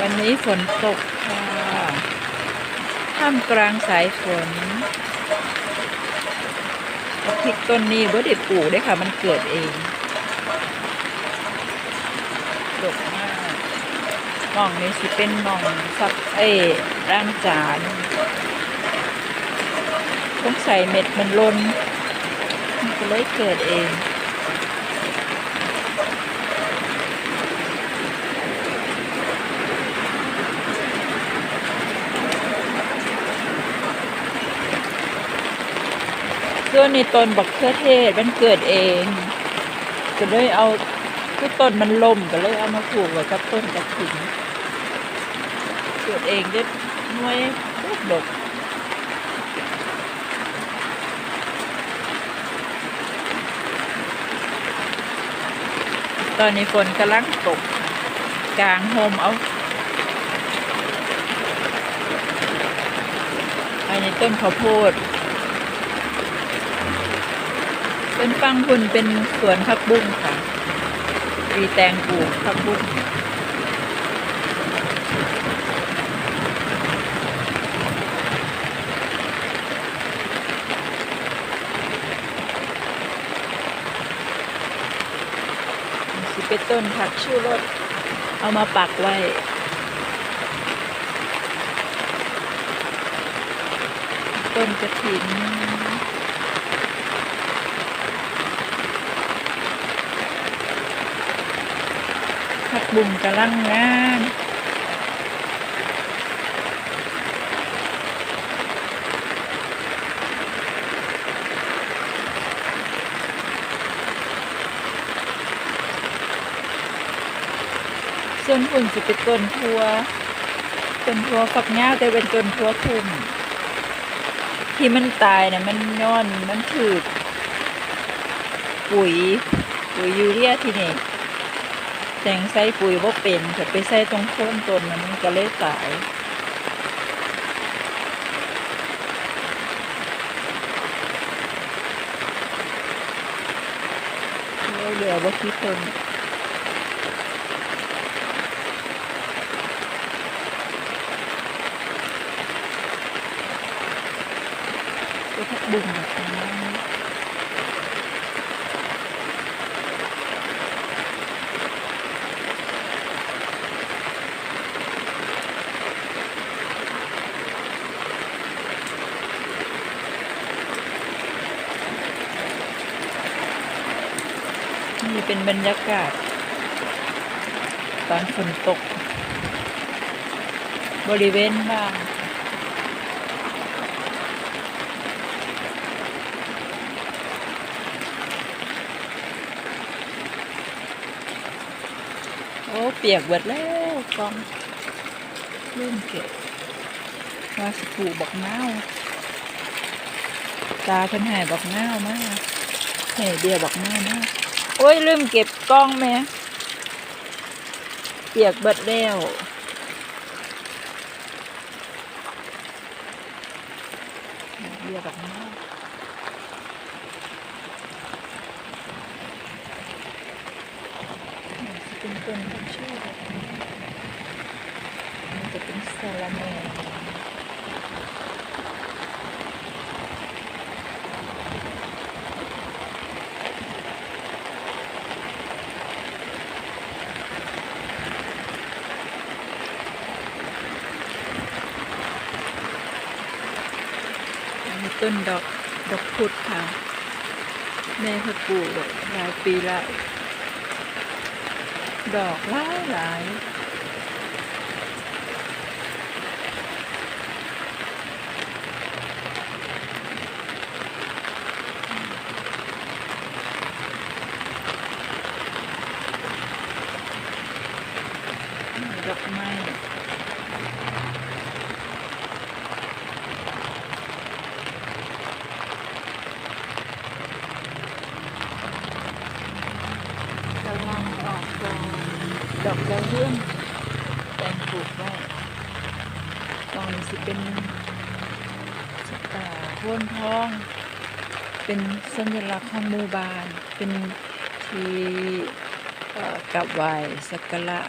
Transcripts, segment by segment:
วันนี้ฝนตกค่ะท่ามกลางสายฝนพริกต้นนี้บ่ได้ปลูกได้ค่ะ มันเกิดเองดกมากมองนี้สิเป็นมองซับเอ้ร่างจานต้องใส่เม็ดมันลนมันก็เลยเกิดเอง ส่วนในต้นบักเขือเทศมันเกิดเอง ก็เลยเอาคือต้นมันล่มก็เลยเอามาผูกไว้กับต้นกระถิ่นเกิดเองได้หน่วยลูกดกตอนนี้ฝนกำลังตกกลางโฮมเอาอันนี้ต้นข้าวโพด เป็นฟังคุณเป็นสวนผักบุ้งค่ะมีแตงปลูกผักบุ้งสิเป็นต้นผักชูรสเอามาปักไว้ต้นกระถิน ผักบุ้งกำลังงามส่วนหุ่นจะเป็นต้นทัวต้นทัวฝักงาแต่เป็นต้นทัวคุมที่มันตายนะมันย้อนมันถือปุ๋ยปุ๋ยยูเรียที่นี่ แต่งใส่ปุ๋ยว่าเป็นแต่ไปใส่ตรงโคนต้นมันก็เลยตายแล้วเหลือว่าที่ต้นก็ทักบุ้งแบบนี้ นี่เป็นบรรยากาศ ตอนฝนตก บริเวณบ้านโอ้เปียกเบิดแล้วกองเริ่มเก็บว่าสปลูกบอกน้าวตาเพิ่นหายบอกน้าวมากเฮ้เบียบอกน้าวมาก โอ้ยลืมเก็บกล้องแม่เปียกเบิดแล้วเบียร์บอกน้าวนี่สิเป็นต้นพักชีแบบนี้มันจะเป็นสาระแหน่มี ต้นดอกดอกพุดค่ะ แม่เขาปลูกหลายปีแล้วดอกหลายหลายดอกไม้ กำลังออกดอกดอกดาวเรืองแต่งปลูกไว้ตอ นนี้สิเป็นสตาโคนทอง เป็นสัญลักษณ์ของหมู่บ้าน เป็นที่กราบไหวสักการะ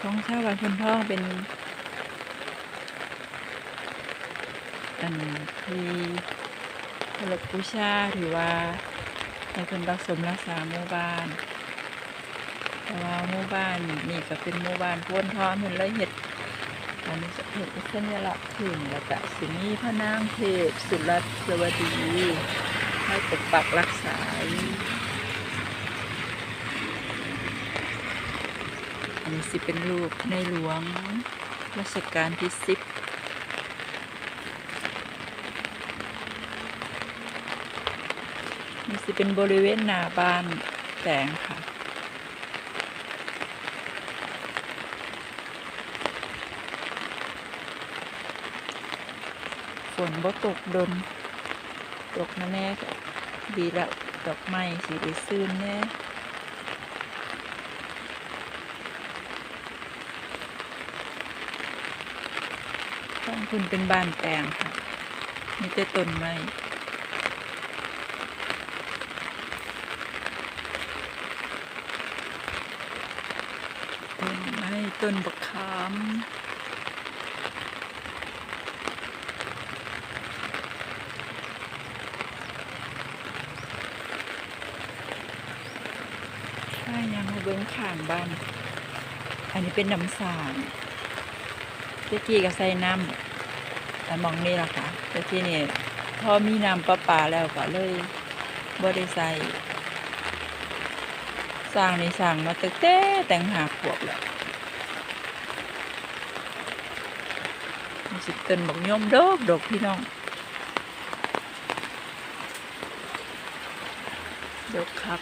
ของชาวบ้านพนทองเป็นอันที่เคารพบูชาถือว่าในเป็นรักสมรักษาหมู่บ้านแต่ว่าหมู่บ้านนี่ก็เป็นหมู่บ้านพวนทองเพิ่นเลยเฮ็ด อันนี้จะเฮ็ดเป็นสัญลักษณ์ขึ้นแล้วก็สิมีพระนางเทพสุรัตสวัสดีให้ปกปักรักษาอันนี้สิเป็นรูปในหลวงรัชกาลที่สิบนี่สิเป็นบริเวณหน้าบ้านแสงค่ะ ฝ นบ่ตกดน ตกมาแน่ดีละดอกไม้สีด้ซื่นแน่ต้องคุณเป็นบ้านแปลงค่ะมีแต่ต้นไม้ต้นไม้ต้นบักขามถ้ายังมา เบิ้องข้างบ้าน อันนี้เป็นน้ำสางเจ๊กี้ก็ใส่น้ำแต่มองนี่ล่ะค่ะแต่ที่นี่พอมีน้ำประปาแล้วก็เลยบ่ได้ใส่สร้างในสร้างมาตั้งแต่แต่งหาขวบแล้วสิเกินบอกยมดอกดอกพี่น้องดอกคัก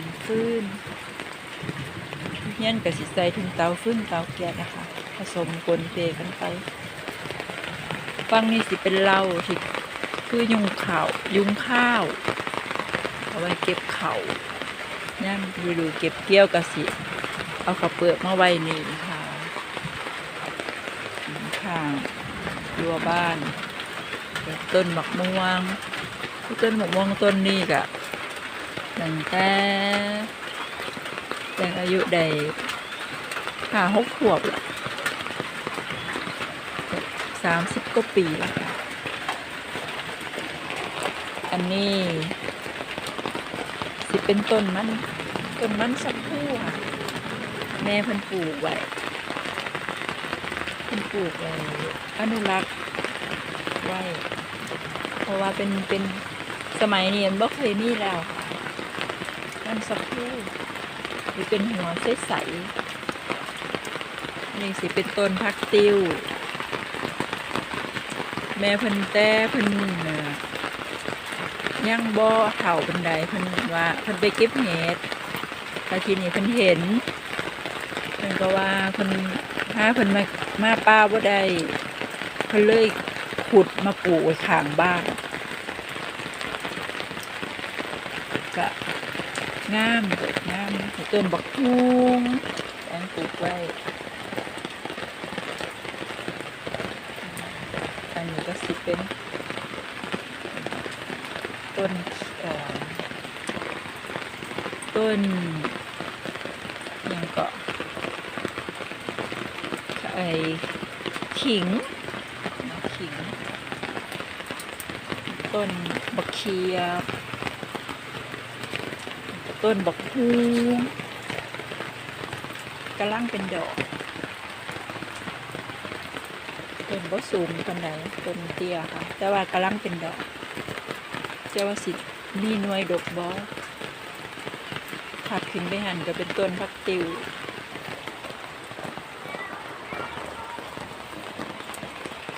น ฟืนเฮียนกับสิใส่ถึงเตาฟืนเตาแก๊สนะคะ ผสมกลนเปกันไปฟังนี่สิเป็นเหล้าที่คือยุงข่าวยุงข้าว เอาไว้เก็บเขาย่ามฤดูเก็บเกี่ยวกะสิเอาข้าวเปลือกมาไว้นี่ค่ะข้างรั้วบ้าน ต้นหมะม่วงต้นหมะม่วงต้นนี้กะ ตั้งแต่แต่อายุได้ห้าหกขวบละสามสิบกว่าปีแล้วค่ะ อันนี้ สิเป็นต้นมัน ต้นมันสักคู่ค่ะ แม่พิ่นปลูกไว้พิ่นปลูกไว้อนุรักษ์ไว้ เพราะว่าเป็นเป็นสมัยนี้มันบ่เคยมีแล้วค่ะันสักคู่หรือเป็นหัวใสๆนี่สิเป็นต้นพักติว แม่เพิ่นแต่เพิ่นเอ่อยังบ่เฒ่าบันไดเพิ่นว่าเพิ่นไปเก็บเห็ดแต่ทีนี้เพิ่นเห็นเพิ่นก็ว่าเพิ่นถ้าเพิ่นมามาป้าบ่ได้เพิ่นเลยขุดมาปลูกไว้ข้างบ้านก็ งามเกิดงามต้นบักฮุงแองปลูกไว้อันนี้ก็สิเป็น ต้นต้นยังเก็ไอขิงขิง ต้นบักเคียบ ต้นบักฮูกำลังเป็นดอก ต้นบ่สูงปานใดต้นเตี้ยค่ะ แต่ว่ากำลังเป็นดอกเจ้าว่าสิมีหน่วยดอกบอถัดขึ้นไปหันก็เป็นต้นพักติว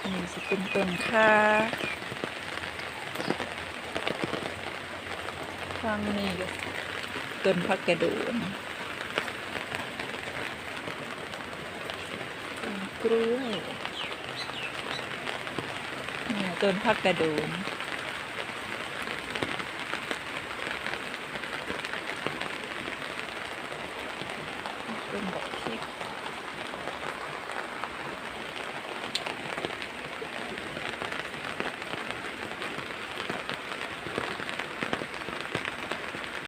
นี่สิเป็นต้นค่าฟังนี่ก็ ต้นพักกระโดนต้นกล้วยนี่ต้นพักกระโดน